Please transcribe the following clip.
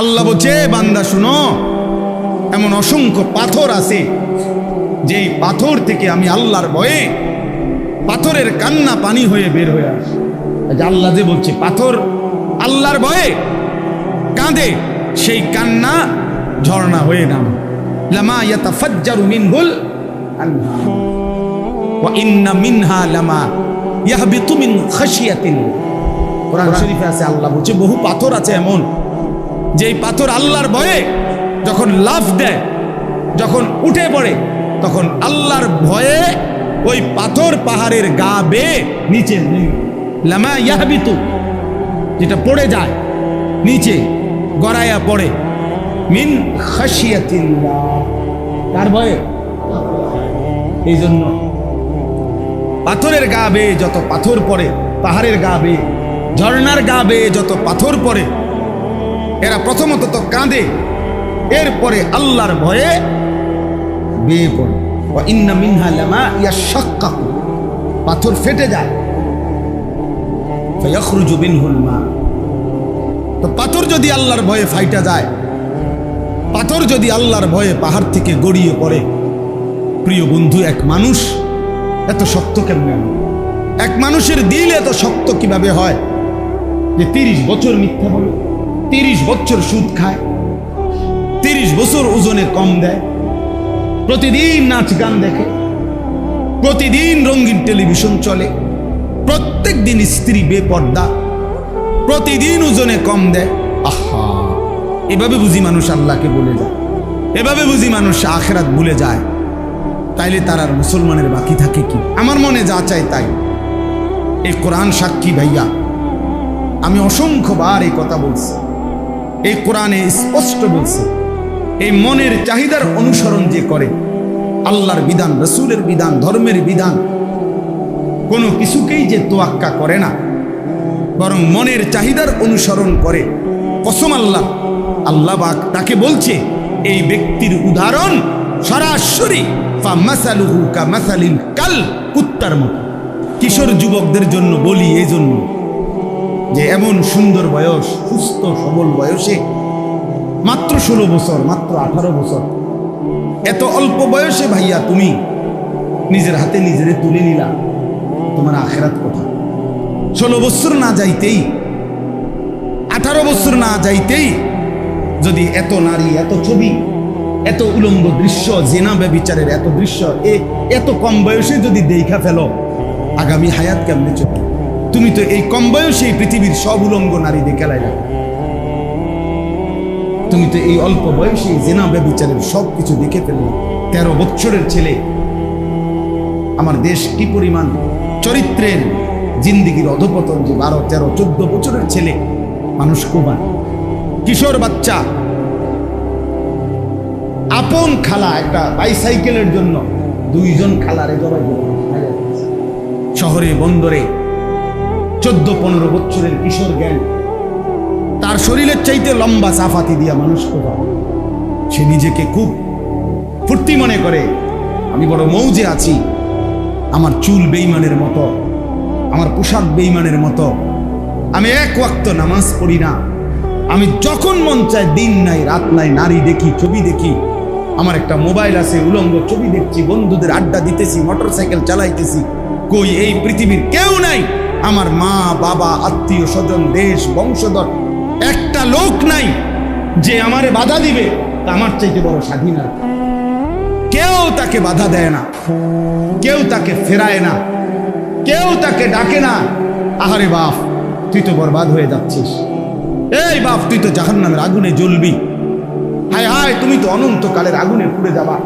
আল্লাহ বলছে বান্দা শুনো এমন অসংখ্য পাথর আছে যেই পাথর থেকে আমি আল্লাহর ভয়ে পাথরের কান্না পানি হয়ে বের হয়ে আসে। আল্লাহ যে বলছে পাথর আল্লাহর ভয়ে কাঁদে সেই কান্না ঝর্ণা হয়ে নাম। লামা ইয়াতাফাজ্জারু মিনহুল আনহার ওয়া ইন্না মিনহা লামা ইয়াহবিতু মিন খাশিয়াতিল্লাহ কোরআন। শরীফে আছে আল্লাহ বলছে বহু পাথর আছে এমন যে এই পাথর আল্লাহর ভয়ে যখন লাফ দেয়, যখন উঠে পড়ে, তখন আল্লাহর ভয়ে ওই পাথর পাহাড়ের গা বেয়ে নিচে। লামা ইয়াহবিতু, যেটা পড়ে যায়, নিচে গড়াইয়া পড়ে। মিন কার ভয়ে? এই জন্য। পাথরের গা বেয়ে যত পাথর পড়ে, পাহাড়ের গা বেয়ে, ঝর্ণার গা বেয়ে যত পাথর পড়ে প্রথমত তো কাঁদে। এরপরে আল্লাহর ভয়ে বেয়ে পড়ে ইন্না মিনহা লামা ইয়াশাক্কাকু। পাথর ফেটে যায়। মা। তো পাথর যদি আল্লাহর ভয়ে ফাইটা যায়, পাথর যদি আল্লাহর ভয়ে পাহাড় থেকে গড়িয়ে পড়ে, প্রিয় বন্ধু, এক মানুষ এত শক্ত কেমনে এক মানুষের দিল এত শক্ত কীভাবে হয় যে তিরিশ বছর মিথ্যা বলে? তিরিশ বছর সুদ খায়, তিরিশ বছর ওজনে কম দেয়, প্রতিদিন নাচ গান দেখে, প্রতিদিন রঙিন টেলিভিশন চলে, প্রত্যেক দিন স্ত্রী বেপর্দা, প্রতিদিন ওজনে কম দেয়। আহা, এভাবে বুঝি মানুষ আল্লাহকে বলে যায়, এভাবে বুঝি মানুষ আখেরাত ভুলে যায়। তাইলে তার আর মুসলমানের বাকি থাকে কি? আমার মনে যা চায় তাই। এই কোরআন সাক্ষী ভাইয়া, আমি অসংখ্যবার এই কথা বলছি। এই কোরআনে স্পষ্ট বলছে, এই মনের চাহিদার অনুসরণ যে করে, আল্লাহর বিধান, রসুলের বিধান, ধর্মের বিধান, কোনো কিছুকেই যে তোয়াক্কা করে না, বরং মনের চাহিদার অনুসরণ করে। কসম আল্লাহ আল্লাহ বাক তাকে বলছে, এই ব্যক্তির উদাহরণ সরাসরি কাল, কুত্তার মতো। কিশোর যুবকদের জন্য বলি এই জন্য যে এমন সুন্দর বয়স, সুস্থ, সবল বয়সে, মাত্র ষোলো বছর, মাত্র আঠারো বছর। এত অল্প বয়সে ভাইয়া তুমি নিজের হাতে নিজেরে তুলে নিলা। তোমার আখেরাত কথা। ষোলো বছর না যাইতেই, আঠারো বছর না যাইতেই যদি এত নারী, এত ছবি, এত উলঙ্গ দৃশ্য, জেনা ব্যবিচারের এত দৃশ্য, এ এত কম বয়সে যদি দেখা ফেলো, আগামী হায়াত কেমনে চলবে? তুমি তো এই কম বয়সে পৃথিবীর সব উলঙ্গ নারী দেখে লাইলা তুমি তো এই অল্প বয়সে জেনা ব্যবিচারের সব কিছু দেখে ফেললে। তেরো বছরের ছেলে, আমার দেশ কি পরিমাণ চরিত্রের জিন্দিগির অধপতন যে বারো, তেরো, চোদ্দ বছরের ছেলে, মানুষ কোবান, কিশোর বাচ্চা, আপন খালা একটা বাইসাইকেলের জন্য দুইজন খালারে জবাই শহরে, বন্দরে চোদ্দ পনেরো বছরের কিশোর জ্ঞান। তার শরীরের চাইতে লম্বা সাফাতি দিয়া মানুষ কোবা সে নিজেকে খুব ফুর্তি মনে করে, আমি বড় মৌজে আছি। আমার চুল বেইমানের মতো, আমার পোশাক বেইমানের মতো। আমি এক ওয়াক্ত নামাজ পড়ি না। আমি যখন মন চায় দিন নাই, রাত নাই, নারী দেখি, ছবি দেখি। আমার একটা মোবাইল আছে, উলঙ্গ ছবি দেখছি, বন্ধুদের আড্ডা দিতেছি মোটর সাইকেল চালাইতেছি। কই এই পৃথিবীর কেউ নাই। আমার মা, বাবা, আত্মীয় স্বজন, দেশ, বংশধর, একটা লোক নাই যে আমারে বাধা দিবে আমার চাইতে বড় স্বাধীন আর কেউ তাকে বাধা দেয় না, কেউ তাকে ফেরায় না, কেউ তাকে ডাকে না। আহারে বাপ, তুই তো বরবাদ হয়ে যাচ্ছিস। এই বাপ, তুই তো জাহান্নামের আগুনে জ্বলবি। হায় হায়, তুমি তো অনন্তকালের আগুনে পুড়ে যাবা।